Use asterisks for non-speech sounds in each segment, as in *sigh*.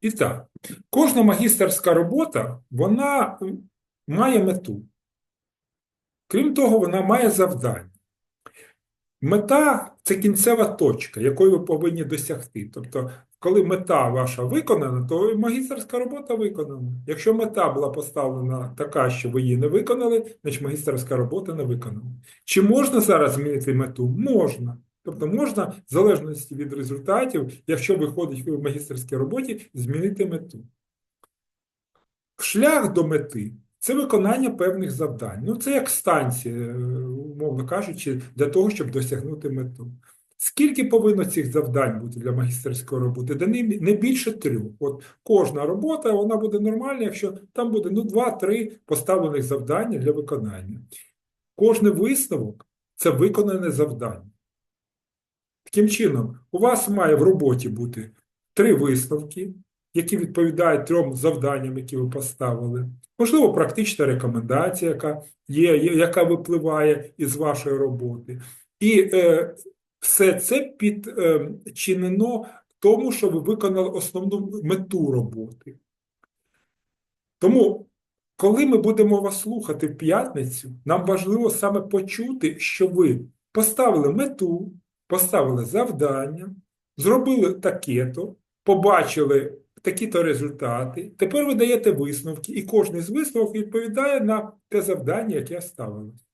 І так, кожна магістерська робота, вона має мету. Крім того, вона має завдання. Мета це кінцева точка, якої ви повинні досягти. Тобто, коли мета ваша виконана, то магістерська робота виконана. Якщо мета була поставлена така, що ви її не виконали, значить магістерська робота не виконана. Чи можна зараз змінити мету? Можна. Тобто можна, в залежності від результатів, якщо виходить в магістерській роботі, змінити мету. Шлях до мети це виконання певних завдань. Ну, це як станція, е, умовно кажучи, для того, щоб досягнути мету. Скільки повинно цих завдань бути для магістерської роботи? Да не, більше трьох. От кожна робота вона буде нормальна, якщо там буде ну, два-три поставлених завдання для виконання. Кожний висновок це виконане завдання. Таким чином, у вас має в роботі бути три висновки, які відповідають трьом завданням, які ви поставили. Можливо, практична рекомендація, яка є, яка випливає із вашої роботи. І е, все це підчинено тому, що ви виконали основну мету роботи. Тому, коли ми будемо вас слухати в п'ятницю, нам важливо саме почути, що ви поставили мету, поставили завдання, зробили таке-то, побачили такі-то результати. Тепер ви даєте висновки, і кожен з висновок відповідає на те завдання, яке ставилось.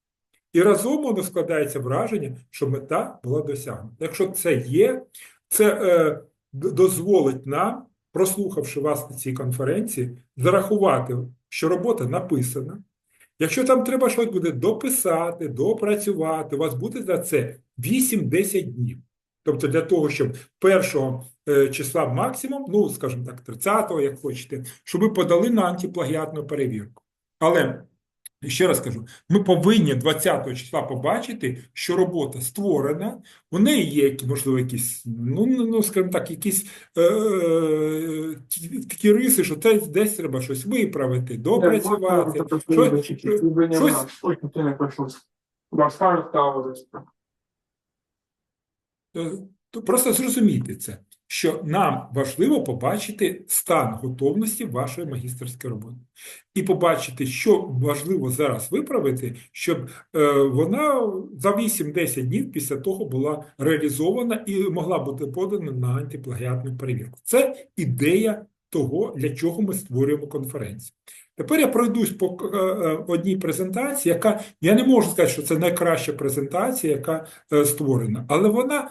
І разом воно складається враження, що мета була досягнута. Якщо це є, це е, дозволить нам, прослухавши вас на цій конференції, зарахувати, що робота написана. Якщо там треба щось буде дописати, допрацювати, у вас буде за це 8-10 днів. Тобто для того, щоб першого е, числа максимум, ну, скажімо так, 30-го, як хочете, щоб ви подали на антиплагіатну перевірку. Але ще раз кажу, ми повинні 20 числа побачити, що робота створена, у неї є, можливо, якісь, ну, ну, ну, скажімо так, якісь е, е, такі риси, що десь, десь треба щось виправити, допрацювати. Щось, щось, Очень сильно прошу. Баскар ставились. Е, то Просто зрозумійте це, що нам важливо побачити стан готовності вашої магістерської роботи. І побачити, що важливо зараз виправити, щоб е, вона за 8-10 днів після того була реалізована і могла бути подана на антиплагіатну перевірку. Це ідея того, для чого ми створюємо конференцію. Тепер я пройдусь по е, е, одній презентації, яка я не можу сказати, що це найкраща презентація, яка е, створена, але вона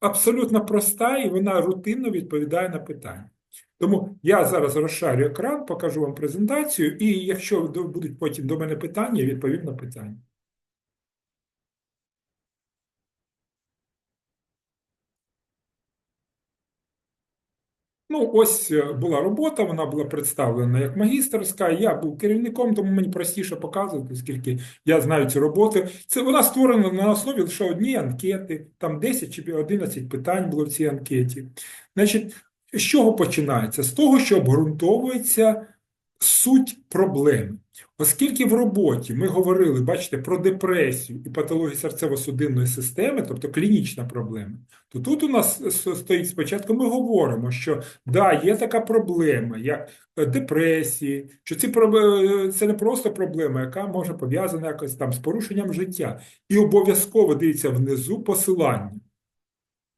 абсолютно проста і вона рутинно відповідає на питання. Тому я зараз розшарю екран, покажу вам презентацію, і якщо будуть потім до мене питання, я відповім на питання. Ну, ось е, була робота, вона була представлена як магістерська. Я був керівником, тому мені простіше показувати, оскільки я знаю цю роботу. Це вона створена на основі лише однієї анкети, там 10 чи 11 питань було в цій анкеті. Значить, з чого починається? З того, що обґрунтовується суть проблеми. Оскільки в роботі ми говорили, бачите, про депресію і патологію серцево-судинної системи, тобто клінічна проблема, то тут у нас стоїть спочатку, ми говоримо, що да, є така проблема, як е, депресії, що ці проб- це не просто проблема, яка може пов'язана якось там з порушенням життя. І обов'язково дивіться внизу посилання.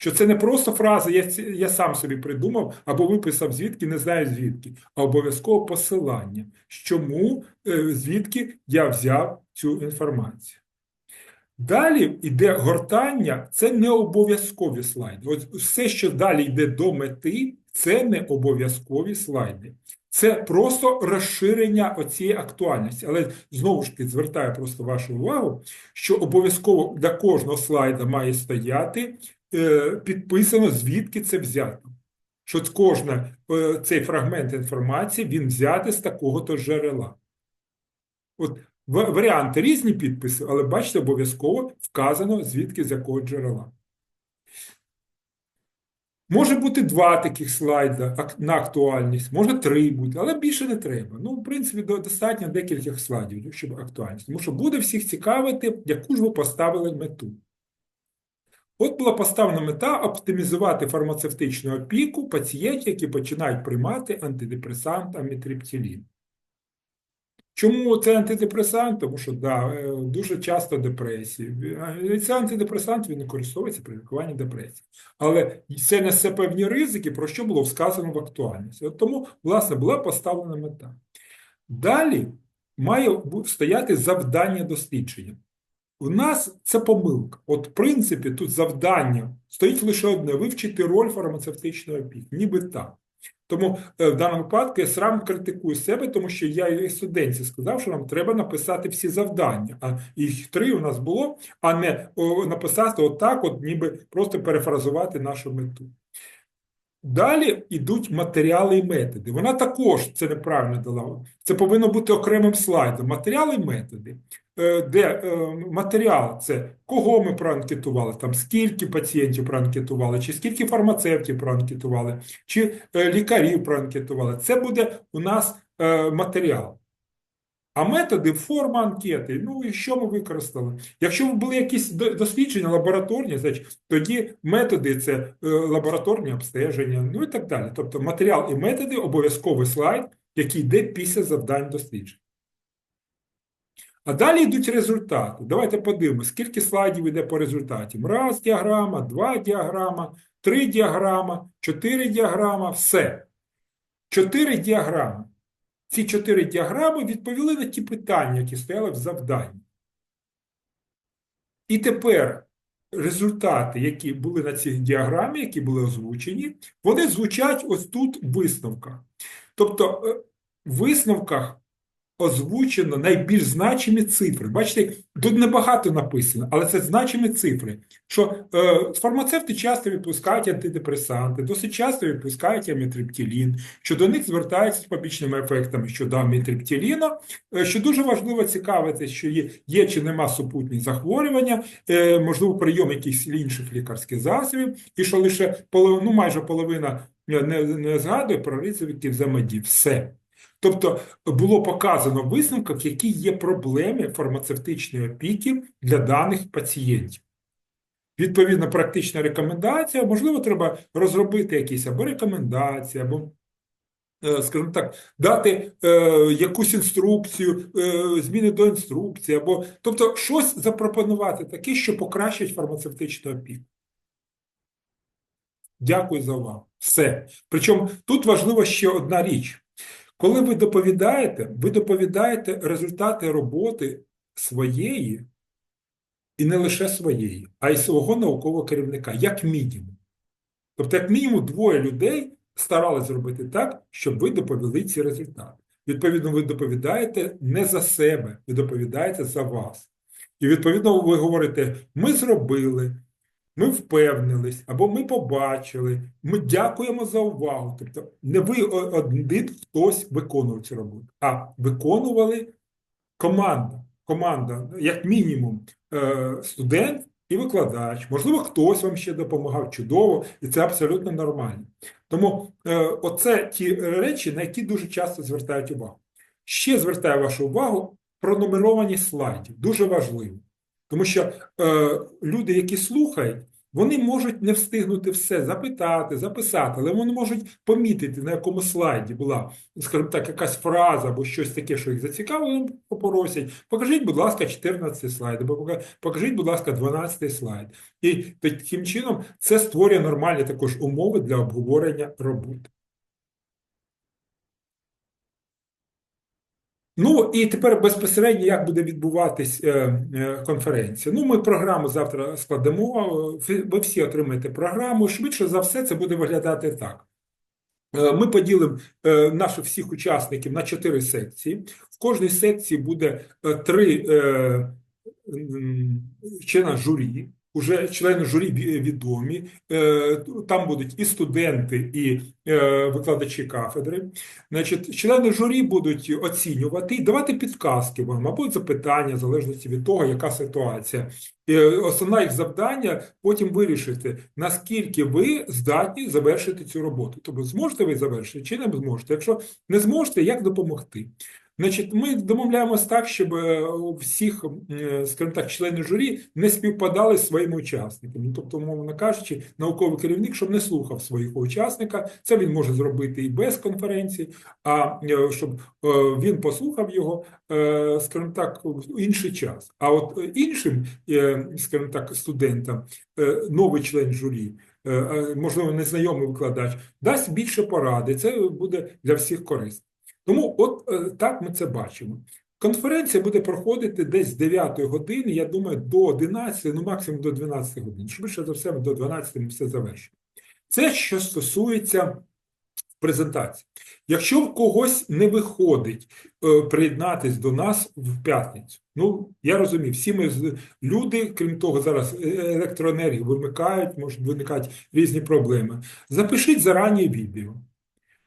Що це не просто фраза, я, я сам собі придумав або виписав звідки, не знаю звідки, а обов'язково посилання, чому, е, звідки я взяв цю інформацію. Далі йде гортання, це не обов'язкові слайди. От все, що далі йде до мети, це не обов'язкові слайди. Це просто розширення оцієї актуальності. Але знову ж таки звертаю просто вашу увагу, що обов'язково для кожного слайда має стояти підписано, звідки це взято. Що кожна е, цей фрагмент інформації він взяти з такого-то джерела. От варіанти різні підписи, але бачите, обов'язково вказано, звідки з якого джерела. Може бути два таких слайда на актуальність, може три бути, але більше не треба. Ну, в принципі, достатньо декількох слайдів, щоб актуальність. Тому що буде всіх цікавити, яку ж ви поставили мету. От була поставлена мета оптимізувати фармацевтичну опіку пацієнтів, які починають приймати антидепресант амітриптилін. Чому це антидепресант? Тому що да, е, дуже часто депресії. Е, Цей антидепресант він використовується при лікуванні депресії. Але це несе певні ризики, про що було сказано в актуальності. От тому, власне, була поставлена мета. Далі має стояти завдання дослідження. У нас це помилка. От, в принципі, тут завдання стоїть лише одне: вивчити роль фармацевтичної опіки, ніби так. Тому е, в даному випадку я сам критикую себе, тому що я і студентці сказав, що нам треба написати всі завдання. А їх три у нас було, а не написати отак, от ніби просто перефразувати нашу мету. Далі йдуть матеріали і методи. Вона також це неправильно дала. Це повинно бути окремим слайдом. Матеріали і методи. Е, Де е, матеріал це кого ми проанкетували, там скільки пацієнтів проанкетували, чи скільки фармацевтів проанкетували, чи е, лікарів проанкетували. Це буде у нас матеріал. А методи форма анкети. Ну і що ми використали? Якщо були якісь дослідження лабораторні, значить тоді методи це е, лабораторні обстеження, ну і так далі. Тобто матеріал і методи обов'язковий слайд, який йде після завдань досліджень. А далі йдуть результати. Давайте подивимося, скільки слайдів йде по результатам. Раз діаграма, два діаграма, три діаграма, чотири діаграма, все. Чотири діаграми. Ці чотири діаграми відповіли на ті питання, які стояли в завданні. І тепер результати, які були на цій діаграмі, які були озвучені, вони звучать ось тут в висновках. Тобто, е, в висновках озвучено найбільш значимі цифри. Бачите, тут небагато написано, але це значимі цифри. Що е, фармацевти часто відпускають антидепресанти, досить часто відпускають амітриптилін, що до них звертаються з побічними ефектами щодо амітриптиліну, е, що дуже важливо цікавитися, що є, є чи нема супутні захворювання, е, можливо, прийом якихось інших лікарських засобів, і що лише полов, ну, майже половина е, не, не згадує про ризики взаємодії. Все. Тобто було показано в висновках, які є проблеми фармацевтичної опіки для даних пацієнтів. Відповідно, практична рекомендація, можливо, треба розробити якісь або рекомендації, або, е, скажімо так, дати е, якусь інструкцію, е, зміни до інструкції, або тобто щось запропонувати таке, що покращить фармацевтичну опіку. Дякую за увагу. Все. Причому тут важлива ще одна річ. Коли ви доповідаєте, ви доповідаєте результати роботи своєї, і не лише своєї, а й свого наукового керівника, як мінімум. Тобто, як мінімум, двоє людей старалися зробити так, щоб ви доповіли ці результати. Відповідно, ви доповідаєте не за себе, ви доповідаєте за вас. І відповідно, ви говорите: ми зробили, ми впевнились, або ми побачили, ми дякуємо за увагу. Тобто, не ви один хтось виконував цю роботу, а виконували команда. Команда, як мінімум, е, студент і викладач. Можливо, хтось вам ще допомагав чудово, і це абсолютно нормально. Тому е, оце ті речі, на які дуже часто звертають увагу. Ще звертаю вашу увагу пронумерованість слайдів. Дуже важливо. Тому що е, люди, які слухають, вони можуть не встигнути все запитати, записати, але вони можуть помітити, на якому слайді була, скажімо так, якась фраза або щось таке, що їх зацікавило, вони попросять. Покажіть, будь ласка, 14 слайд, або покажіть, будь ласка, 12 слайд. І таким чином це створює нормальні також умови для обговорення роботи. Ну і тепер безпосередньо як буде відбуватись е, е, конференція. Ну, ми програму завтра складемо. е, Ви всі отримаєте програму. Швидше за все, це буде виглядати так. Ми поділимо наших всіх учасників на чотири секції. В кожній секції буде три члена журі. Уже члени журі відомі. Е, Там будуть і студенти, і е, викладачі кафедри. Значить, члени журі будуть оцінювати і давати підказки вам або запитання, в залежності від того, яка ситуація. І е, основне їх завдання потім вирішити, наскільки ви здатні завершити цю роботу. Тобто, зможете ви завершити чи не зможете. Якщо не зможете, як допомогти? Значить, ми домовляємось так, щоб е, всіх, е, скажімо так, члени журі не співпадали з своїми учасниками. Ну, Тобто, умовно кажучи, науковий керівник, щоб не слухав свого учасника, це він може зробити і без конференції, а е, щоб він послухав його, скажімо так, в інший час. А от іншим, скажімо так, студентам, новий член журі, можливо, незнайомий викладач, дасть більше поради. Це буде для всіх корисно. Тому от е, так ми це бачимо. Конференція буде проходити десь з 9 години, я думаю, до 11, ну максимум до 12 годин. Швидше за все, до 12 ми все завершимо. Це що стосується презентації. Якщо в когось не виходить е, приєднатись до нас в п'ятницю, ну я розумію, всі ми люди, крім того, зараз е, електроенергію вимикають, можуть виникати різні проблеми. Запишіть зарані відео.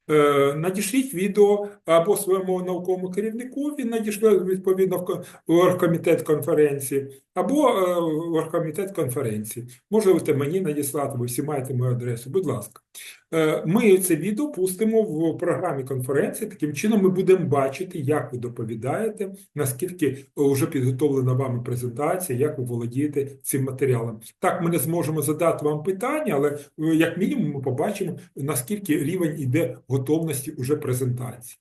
Е, Надішліть відео або своєму науковому керівнику, він надішле відповідно в оргкомітет конференції, або е, в оргкомітет конференції. Можете мені надіслати, ви всі маєте мою адресу, будь ласка. Е, Ми це відео пустимо в програмі конференції. Таким чином ми будемо бачити, як ви доповідаєте, наскільки вже підготовлена вами презентація, як ви володієте цим матеріалом. Так, ми не зможемо задати вам питання, але е, як мінімум ми побачимо, наскільки рівень іде готовності уже презентації.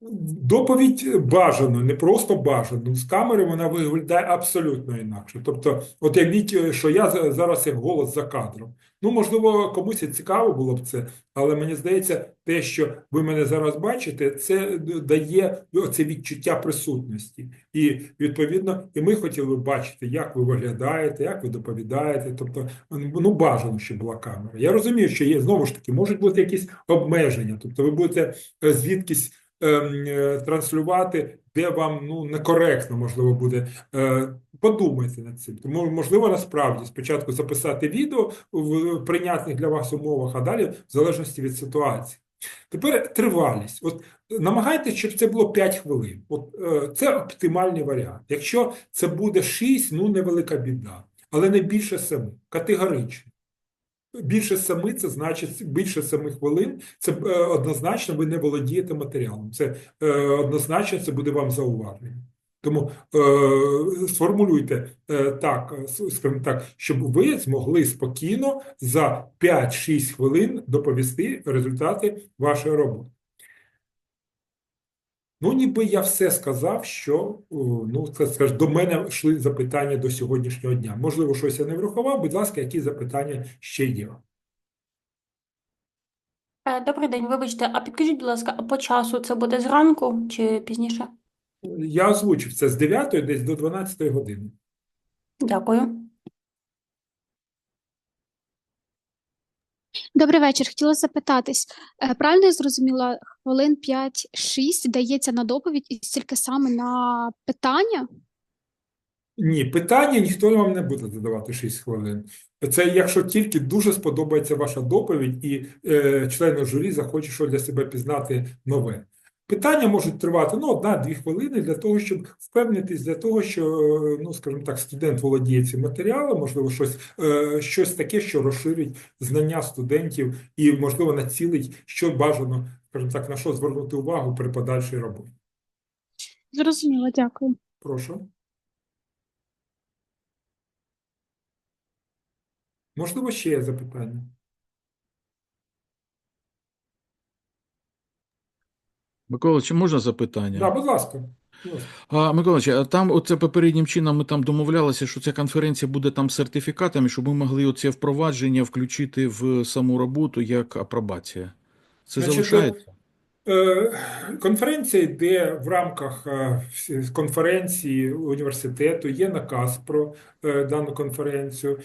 Доповідь бажано, не просто бажано. З камери вона виглядає абсолютно інакше. Тобто, от як е, що я за- зараз як голос за кадром. Ну, можливо, комусь і цікаво було б це, але мені здається, те, що ви мене зараз бачите, це дає це відчуття присутності. І відповідно, і ми хотіли б бачити, як ви виглядаєте, як ви доповідаєте. Тобто, ну бажано, щоб була камера. Я розумію, що є знову ж таки, можуть бути якісь обмеження. Тобто, ви будете е, звідкись транслювати, де вам ну некоректно можливо буде. Е, Подумайте над цим. Тому можливо насправді спочатку записати відео в прийнятних для вас умовах, а далі в залежності від ситуації. Тепер тривалість. От намагайтесь, щоб це було 5 хвилин. От е, це оптимальний варіант. Якщо це буде 6, ну невелика біда, але не більше 7. Категорично. Більше семи це значить більше семи хвилин. Це е, однозначно ви не володієте матеріалом. Це е, однозначно це буде вам зауваження. Тому е, сформулюйте е, так, е, скажімо так, щоб ви змогли спокійно за 5-6 хвилин доповісти результати вашої роботи. Ну, ніби я все сказав, що ну, це, скаж, до мене йшли запитання до сьогоднішнього дня. Можливо, щось я не врахував. Будь ласка, які запитання ще є? Е, Добрий день, вибачте, а підкажіть, будь ласка, а по часу це буде зранку чи пізніше? Я озвучив це з 9 десь до 12 години. Дякую. Добрий вечір. Хотіла запитатись, е, правильно я зрозуміла, хвилин 5-6 дається на доповідь і стільки саме на питання? Ні, питання ніхто вам не буде задавати 6 хвилин. Це якщо тільки дуже сподобається ваша доповідь і е, члени журі захоче щось для себе пізнати нове. Питання можуть тривати ну, одна-дві хвилини для того, щоб впевнитись, для того, що, ну, скажімо так, студент володіє цим матеріалом, можливо, щось, е, щось таке, що розширить знання студентів і, можливо, націлить, що бажано, скажімо так, на що звернути увагу при подальшій роботі. Зрозуміло, дякую. Прошу. Можливо, ще є запитання? Микола, чи можна запитання? Да, будь ласка. Будь ласка. А, Миколаївич, а там оце попереднім чином ми там домовлялися, що ця конференція буде там з сертифікатами, щоб ми могли оце впровадження включити в саму роботу як апробація. Це Значить, залишається? Е, Конференція йде в рамках е, конференції університету, є наказ про е, дану конференцію.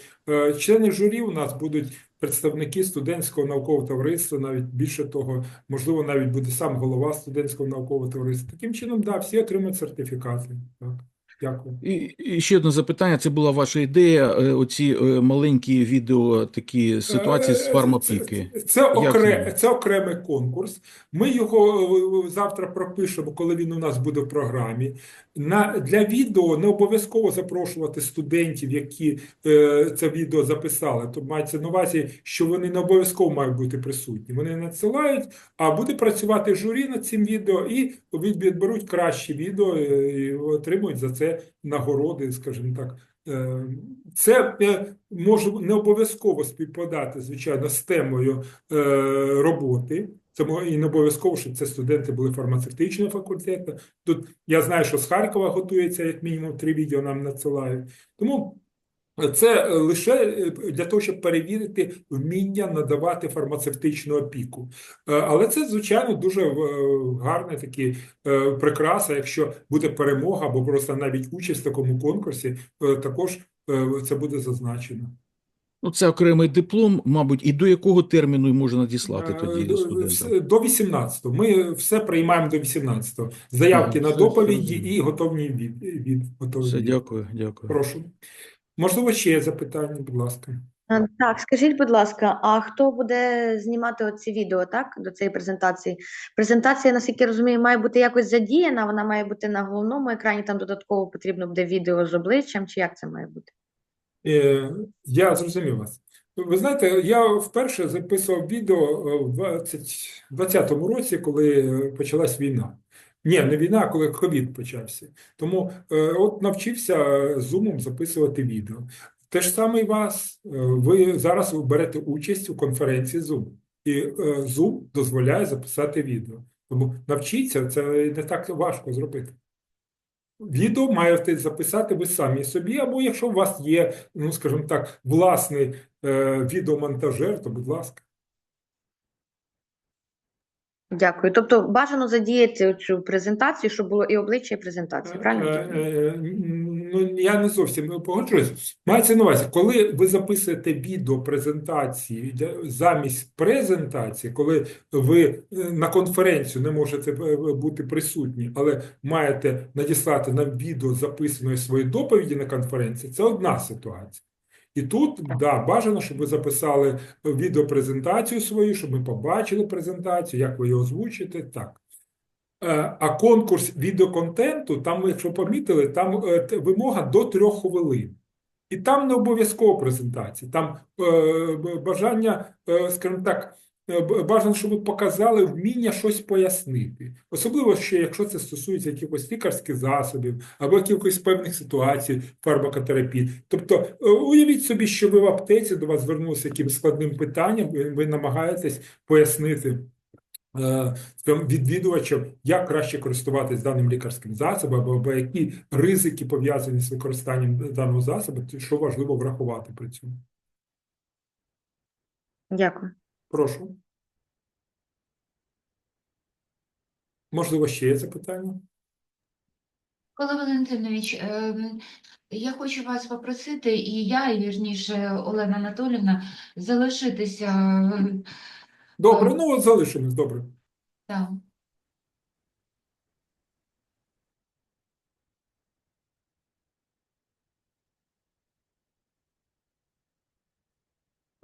Члени журі у нас будуть представники студентського наукового товариства, навіть більше того, можливо, навіть буде сам голова студентського наукового товариства. Таким чином, да, всі отримують сертифікати. Так. Дякую. І, і ще одне запитання. Це була ваша ідея, е, оці е, маленькі відео, такі ситуації з Е, фармапіки. Це, це, окре, це окремий конкурс. Ми його завтра пропишемо, коли він у нас буде в програмі. На, для відео не обов'язково запрошувати студентів, які е, це відео записали. Тобто мається на увазі, що вони не обов'язково мають бути присутні. Вони надсилають, а буде працювати журі над цим відео і від- відберуть кращі відео і отримують за це нагороди, скажімо так. Е, Це е, може не обов'язково співпадати, звичайно, з темою е, роботи. Це і не обов'язково, щоб це студенти були фармацевтичного факультету. Тут я знаю, що з Харкова готується, як мінімум, три відео нам надсилають. Тому це е, лише е, для того, щоб перевірити вміння надавати фармацевтичну опіку. Е, Але це, звичайно, дуже гарна такі прикраса, якщо буде перемога або просто навіть участь в такому конкурсі, також це буде зазначено. Ну, це окремий диплом, мабуть, і до якого терміну можна надіслати тоді до- студентам? вс- До 18-го. Ми все приймаємо до 18-го. Заявки Ага, на доповіді і готові від, від готові Все, дякую, дякую. Прошу. Можливо, ще є запитання, будь ласка. Е, Так, скажіть, будь ласка, а хто буде знімати оці відео, так, до цієї презентації? Презентація, наскільки я розумію, має бути якось задіяна, вона має бути на головному екрані, там додатково потрібно буде відео з обличчям, чи як це має бути? Е, Я зрозумів вас. Ви знаєте, я вперше записував відео е, в 20 20-му році, коли почалась війна. Ні, не війна, а коли ковід почався. Тому е, от навчився е, зумом записувати відео. Те ж саме і вас. Е, Ви зараз берете участь у конференції Zoom. І е, Zoom дозволяє записати відео. Тому навчіться, це не так важко зробити. Відео маєте записати ви самі собі, або якщо у вас є, ну скажімо так, власний е, відеомонтажер, то будь ласка. Дякую. Тобто бажано задіяти цю презентацію, щоб було і обличчя, і презентація, правильно? Е, е, Ну, я не зовсім погоджуюсь. Мається на увазі, коли ви записуєте відео презентації замість презентації, коли ви е, на конференцію не можете е, бути присутні, але маєте надіслати нам відео записаної своєї доповіді на конференції, це одна ситуація. І тут, да, бажано, щоб ви записали відеопрезентацію свою, щоб ми побачили презентацію, як ви її озвучите, так. Е, А конкурс відеоконтенту, там, якщо помітили, там е, вимога до трьох хвилин. І там не обов'язково презентації, там е, бажання, е, скажімо так, бажано, щоб ви показали вміння щось пояснити. Особливо ще, якщо це стосується якихось лікарських засобів або якихось певних ситуацій фармакотерапії. Тобто, е, уявіть собі, що ви в аптеці до вас звернулися якимось складним питанням, ви, намагаєтесь пояснити е, відвідувачам, як краще користуватись даним лікарським засобом, або які ризики пов'язані з використанням даного засобу, що важливо врахувати при цьому. Дякую. Прошу. Можливо, ще є запитання? Микола Валентинович, ем, я хочу вас попросити, і я, і вірніше Олена Анатолівна, залишитися е, Добре, ну от залишимось, добре. там.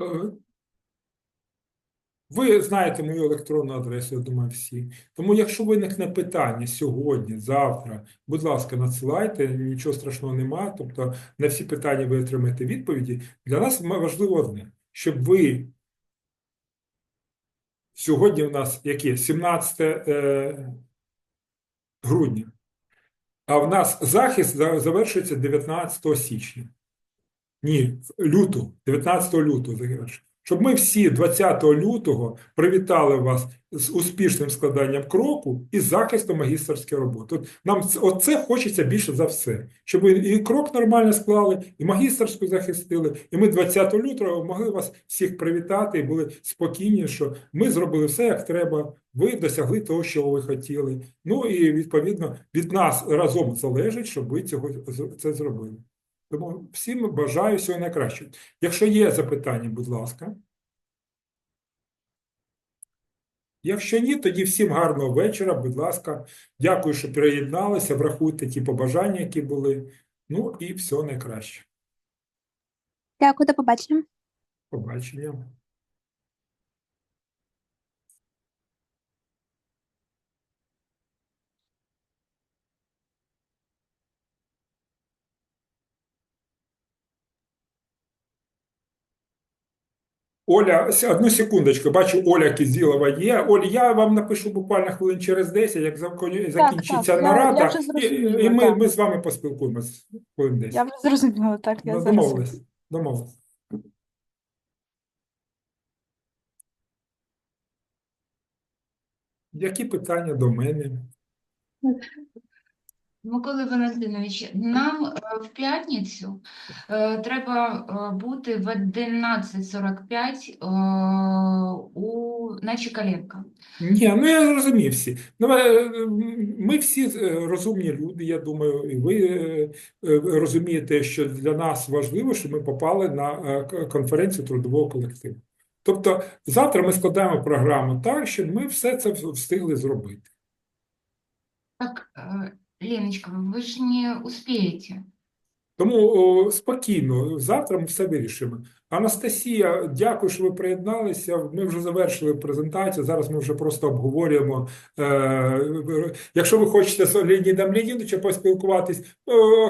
Е, Ви знаєте мою електронну адресу, я думаю, всі. Тому, якщо виникне питання сьогодні, завтра, будь ласка, надсилайте, нічого страшного немає. Тобто на всі питання ви отримаєте відповіді. Для нас важливо одне, щоб ви сьогодні у нас яке? 17 е, грудня. А в нас захист завершується 19 січня. Ні, лютого, 19 лютого завершується. Щоб ми всі 20 лютого привітали вас з успішним складанням кроку і захистом магістерської роботи. От нам це- хочеться більше за все, щоб ви і крок нормально склали, і магістерську захистили, і ми 20 лютого могли вас всіх привітати і були спокійні, що ми зробили все, як треба, ви досягли того, що ви хотіли. Ну і відповідно від нас разом залежить, щоб ви цього це зробили. Тому всім бажаю всього найкращого. Якщо є запитання, будь ласка. Якщо ні, тоді всім гарного вечора, будь ласка. Дякую, що приєдналися. Врахуйте ті побажання, які були. Ну і всього найкраще. Дякую, до побачення. Побачення. Оля, одну секундочку, бачу, Оля Кізілова є. Оля, я вам напишу буквально хвилин через 10, як закінчиться так, я- нарада, я вже і, і ми, так. ми з вами поспілкуємось хвилин 10. Я вже зрозуміла, так, я Ну, зараз. Домовились. Домовились. Які питання до мене? Микола Валентинович, нам е, в п'ятницю е, треба е, бути в 11.45 е, у на Чекаленка. Ні, ну я зрозумів всі. Ну, Ми всі розумні люди, я думаю, і ви розумієте, що для нас важливо, щоб ми попали на конференцію трудового колективу. Тобто завтра ми складаємо програму так, щоб ми все це встигли зробити. Так, Леночка, ви ж не успієте. Тому о, спокійно, завтра ми все вирішимо. Анастасія, дякую, що ви приєдналися. Ми вже завершили презентацію. Зараз ми вже просто обговорюємо. Е, якщо ви хочете з Леонідом Леонідовичем поспілкуватись,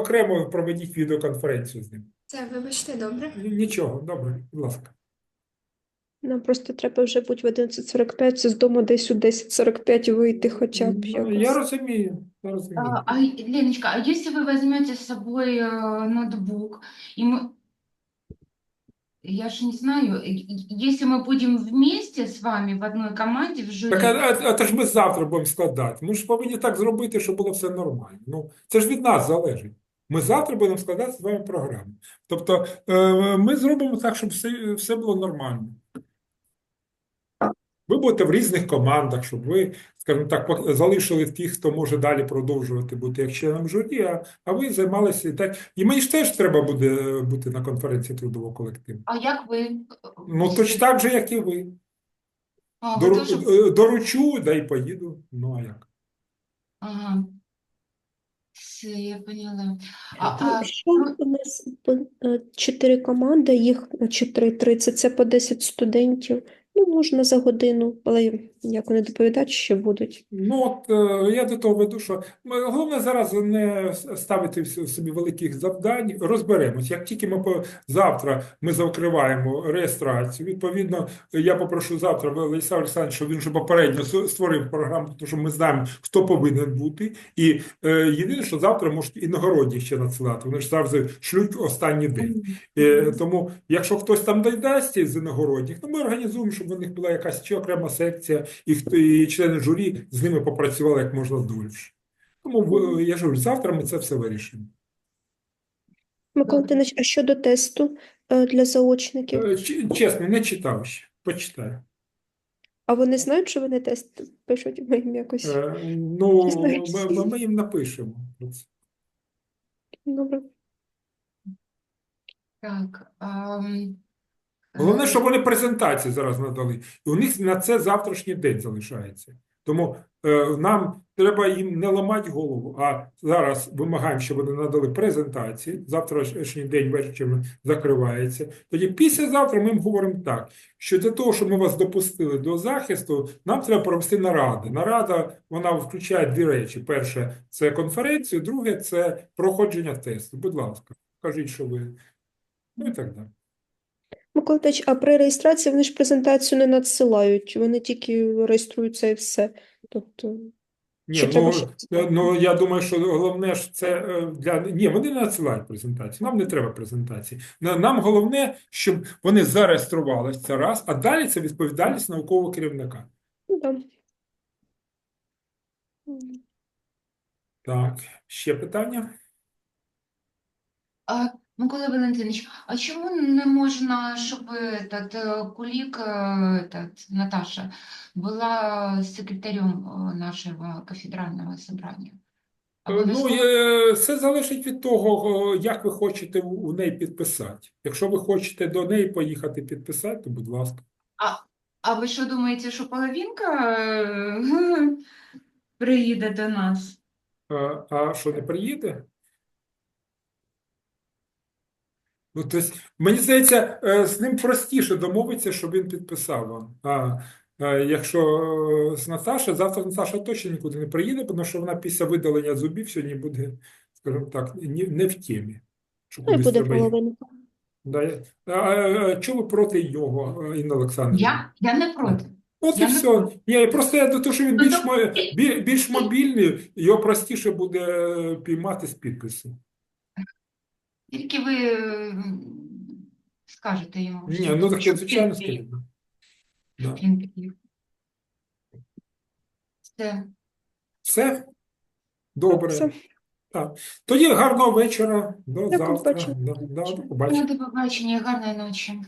окремо проведіть відеоконференцію з ним. Це, вибачте, добре. Нічого, добре, будь ласка. Нам просто треба вже бути в 11.45, це з дому десь у 10.45 вийти хоча б Ну, якось. Я розумію, я розумію. А, а, Леночка, а если вы возьмете с собой э, ноутбук, и мы... Я же не знаю, э, и- если мы будем вместе с вами в одной команде в жюри, Так, а, а, а то ж ми завтра будемо складати. Ми ж повинні так зробити, щоб було все нормально. Ну, це ж від нас залежить. Ми завтра будемо складати з вами програму. Тобто е, ми зробимо так, щоб все, все було нормально. Ви будете в різних командах, щоб ви, скажімо так, залишили тих, хто може далі продовжувати бути як членом журі, а, а ви займалися і так. І мені ж теж треба буде е, бути на конференції трудового колективу. а як ви? Ну, точно так же, як і ви. А, ви Дору- теж? е, Доручу, да й поїду. Ну, а як? Ага. Все, я поняла. А, а, Що у нас по- е, чотири команди, їх на 4.30, це по 10 студентів. Ну, можна за годину, але як вони доповідати ще будуть. Ну, от е, я до того веду, що ми- головне зараз не ставити собі великих завдань, розберемось. Як тільки ми по завтра ми закриваємо реєстрацію, відповідно, я попрошу завтра Владислава Олександровича, щоб він вже попередньо створив програму, тому що ми знаємо, хто повинен бути. І е, єдине, що завтра можуть іногородні ще надсилати. Вони ж завжди шлють останній день. Е, Тому, якщо хтось там додасть з іногородніх, то ми організуємо, щоб у них була якась чи окрема секція, і, хто- і члени журі з ними попрацювали як можна дольше. Тому я ж говорю, завтра ми це все вирішимо. Микола Леонтинович, а щодо тесту е, для заочників? Е, Чесно, не читав ще. Почитаю. А вони знають, що вони тест пишуть? Ми їм якось. Е, Ну, ми, ми- ми їм напишемо. Добре. так, ам, Головне, щоб вони презентації зараз надали. І у них на це завтрашній день залишається. Тому е, нам треба їм не ламати голову, а зараз вимагаємо, щоб вони надали презентації. Завтрашній день ввечері закривається. Тоді післязавтра ми їм говоримо так, що для того, щоб ми вас допустили до захисту, нам треба провести наради. Нарада вона включає дві речі: перше це конференцію, друге це проходження тесту. Будь ласка, кажіть, що ви. Ну і так далі. Микола а при реєстрації вони ж презентацію не надсилають, вони тільки реєструються і все. Тобто, Ні, Чи ну, треба е, ну я думаю, що головне ж це е, для ні, вони не надсилають презентацію. Нам не треба презентації. Нам головне, щоб вони зареєструвалися це раз, а далі це відповідальність наукового керівника. ну да. Так, ще питання? А, Микола Валентинович, а чому не можна, щоб этот, э, Кулик, э, этот, Наташа, была секретарем э, нашего кафедрального собрания? Е, Ну, Обов'язково? е, це залежить від того, е, як ви хочете у у неї підписати. Якщо ви хочете до неї поїхати підписати, то будь ласка. А ви що думаєте, що половинка е, *laughs* приїде до нас? А, а що не приїде? Ну, тобто, мені здається, е, з ним простіше домовитися, щоб він підписав вам. А, якщо е, з Наташею, завтра Наташа точно нікуди не приїде, тому що вона після видалення зубів сьогодні буде, скажімо так, не в темі. Що Ну і буде треба половинка. Да, а, а, а чого ви проти його, е, Інна Олександрівна? Я, я не проти. От і Я не все. Ні, просто я до того, що він Ну, більш, більш мобільний, його простіше буде піймати з підпису. Тільки ви скажете йому, Ні, ну так я звичайно скажу. Да. він приїхав. Все. Все? Добре. Все. Так. Тоді гарного вечора. До До завтра. побачення. Да, да, до Ну, побачення. до побачення, гарної ночі.